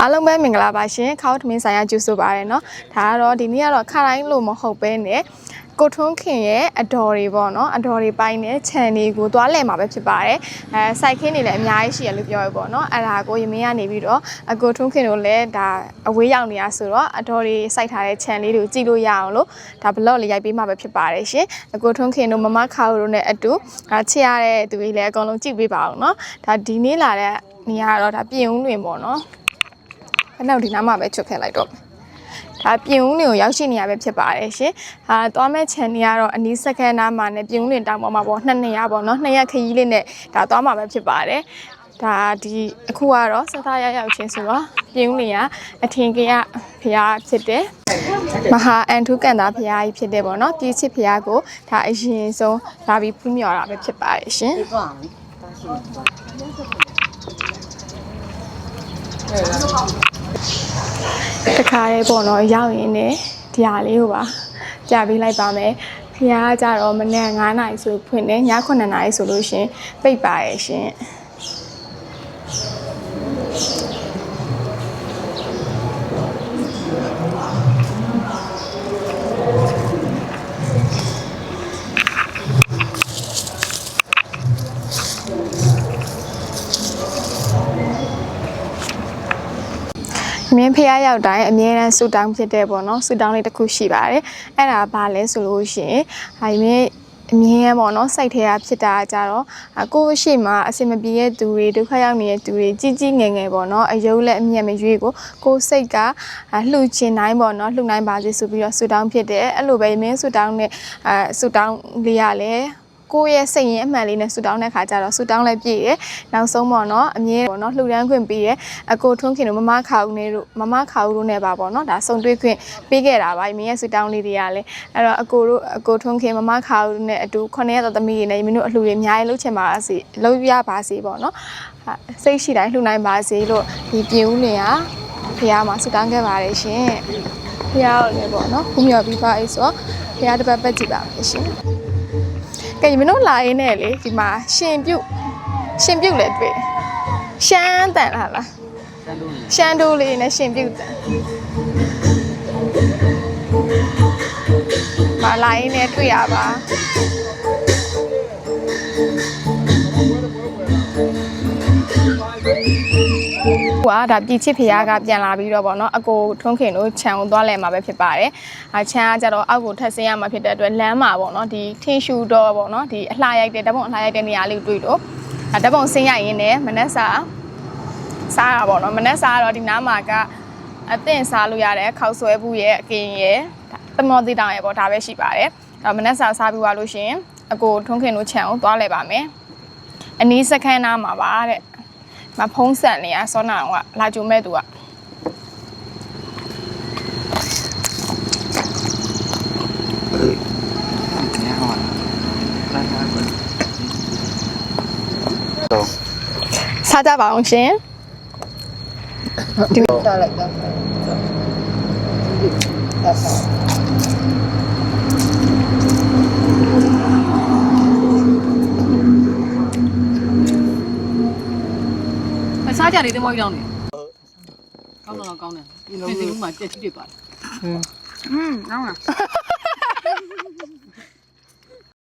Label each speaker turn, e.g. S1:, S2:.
S1: အားလုံးပဲမင်္ဂလာပါရှင်ခေါင်းထမင်းဆိုင်ရာကျူဆိုပါရယ်เนาะဒါကတော့ဒီနေ့ကတော့ခါတိုင်းလို့မဟုတ်ပဲねကိုထွန်းခင်ရဲ့အတော်တွေပေါ့နော်အတော်တွေပိုင်းနဲ့ခြံတွေကိုသွားလဲမှာပဲဖြစ်ပါတယ်အဲစိုက်ခင်းတွေလည်းအများကြီးရှိရလို့ပြောရပေါ့နော်အဲ့ဒါကိုရမင်းကနေပြီးတော့အကိုထွန်းခင်တို့လည်းဒါအဝေးရောက်နေရဆိုတော့အတော်တွေစိုက်ထားတဲ့ခြံလေးတွေကိုကြည့်လို့ရအောင်လို့ဒါဘလော့လေးရိုက်ပေးမှာပဲဖြစ်ပါတယ်ရှင်အကိုထွန်းခင်တို့မမခါတို့နဲ့အတူဒါချစ်ရတဲ့သူတွေလည်းအကုန်လုံးကြည့်ပေးပါအောင်နော်ဒါဒီနေ့လာတဲ့နေရာကတော့ဒါပြင်ဦးလွင်ပေါ့နော် ခဏဒီနားမှာပဲချွတ်ခဲ့လိုက်တော့မယ်ဒါပြင်ဦးလင်ကိုရောက်ရှိနေရပဲဖြစ်ပါတယ်ရှင်။ဟာသွားမဲ့ channel ကတော့အနီးစက္ကန့်နားမှာနဲ့ပြင်ဦးလင်တောင်ပေါ်မှာပေါ့နှစ်နေရပေါ့နော်နှစ်ရက်ခရီးလေးနဲ့ဒါသွားမှာပဲဖြစ်ပါတယ်။ဒါဒီအခုကတော့စသရရောက်ချင်းဆိုတော့ပြင်ဦးလင်ကအထင်ကြီးဖရားဖြစ်တယ်။မဟာအန်ထုကန်သားဖရားကြီးဖြစ်တယ်ပေါ့နော်။ပြည်ချစ်ဖရားကိုဒါအရင်ဆုံးလာပြီးဖူးမြော်တာပဲဖြစ်ပါတယ်ရှင်။ ခါလေးပေါ့နော်ရောက်ရင်ねဒီဟာလေးကိုပါပြပေးလိုက်ပါမယ်ခရီးကကြတော့မနေ့9နာရီဆိုဖွင့်တယ်ည9နာရီဆိုလို့ရှင်ပိတ်ပါရဲ့ရှင် မင်းဖះရောက်တိုင်းအမြဲတမ်းဆူတောင်းဖြစ်တဲ့ပေါ့နော်ဆူတောင်းလေးတစ်ခုရှိပါတယ်အဲ့ဒါဘာလဲဆိုလို့ရှိရင်ဟာမင်းအမြင်ရပေါ့နော်စိတ်ထဲကဖြစ်တာကြတော့အကိုယ့်ရှိမှအစင်မပြေတဲ့သူတွေဒုက္ခရောက်နေတဲ့သူတွေကြီးကြီးငယ်ငယ်ပေါ့နော်အယုတ်လက်အမျက်မရွေးကိုကိုယ်စိတ်ကလှူချင်တိုင်းပေါ့နော်လှူနိုင်ပါစေဆိုပြီးတော့ဆူတောင်းဖြစ်တယ်အဲ့လိုပဲမင်းဆူတောင်းနဲ့အဲဆူတောင်းလေးရလဲ ကိုယ့်ရဲ့စိတ်ရင်းအမှန်လေးနဲ့ဆူတောင်းတဲ့ခါကျတော့ဆူတောင်းလည်းပြည့်တယ်နောက်ဆုံးပေါ့နော်အမြဲပေါ့နော်လှူဒန်းခွင့်ပေးတယ်အကိုထွန်းခင်တို့မမခါဦးနေတို့မမခါဦးတို့နဲ့ပါပေါ့နော်ဒါစုံတွေ့ခွင့်ပေးခဲ့တာပါမင်းရဲ့ဆူတောင်းလေးတွေကလည်းအဲ့တော့အကိုတို့အကိုထွန်းခင်မမခါဦးတို့နဲ့အတူခုနှစ်ရက်တော်သမီးတွေနဲ့မင်းတို့အလှူတွေအများကြီးလှုပ်ချင်ပါစေလှုပ်ရပါစေပေါ့နော်ဟာစိတ်ရှိတိုင်းလှူနိုင်ပါစေလို့ဒီပြင်ဦးလင်ကဖះမှာဆူတောင်းခဲ့ပါတယ်ရှင်ဖះကိုလည်းပေါ့နော်ခုမြော်ပြီးပါအေးဆိုတော့ဖះတစ်ပတ်ပတ်ကြည့်ပါမယ်ရှင် ကဲမင်းတို့လာရင်းနဲ့လေဒီမှာရှင်ပြုတ်ရှင်ပြုတ်လည်းတွေ့တယ်ရှမ်းတန်လားလားရှမ်းတိုးလေးနဲ့ရှင်ပြုတ်တန်ပါလာရင်းနဲ့တွေ့ရပါ ဟွာဒါပြည်ချစ်ဖရားကပြန်လာပြီးတော့ဗောနော်အကိုထွန်းခင်တို့ခြံကိုသွားလဲမှာပဲဖြစ်ပါတယ်။အခြံကကြတော့အောက်ကိုထပ်ဆင်းရမှာဖြစ်တဲ့အတွက်လမ်းမှာဗောနော်ဒီထင်းရှူတော့ဗောနော်ဒီအလှရိုက်တဲ့ဓာတ်ပုံအလှရိုက်တဲ့နေရာလေးကိုတွေ့တော့ဓာတ်ပုံဆင်းရရင်လည်းမနက်စာစားတာဗောနော်မနက်စာကတော့ဒီနားမှာကအသင့်စားလို့ရတဲ့ခောက်ဆွဲဘူးရဲ့အကင်ရဲ့တမောတိတောင်ရဲ့ဗောဒါပဲရှိပါတယ်။ဒါမနက်စာစားပြီးသွားလို့ရှရင်အကိုထွန်းခင်တို့ခြံကိုသွားလဲပါမယ်။အနီးစခန်းနားမှာပါတဲ့။ မဖုံးဆက်နေရစောနာအောင်ကလာကြုံမဲ့သူကစားကြပါအောင်ရှင်ဒီ
S2: နေ့စားလိုက်တော့
S3: အားကြနေသင်မောကြီးတောင်းနေကောင်းတော့ကောင်းတယ်ပြင်စင်ဦးမှာကြက်ချစ်တွေပါတယ်
S2: อืม
S3: อืมကောင်းလား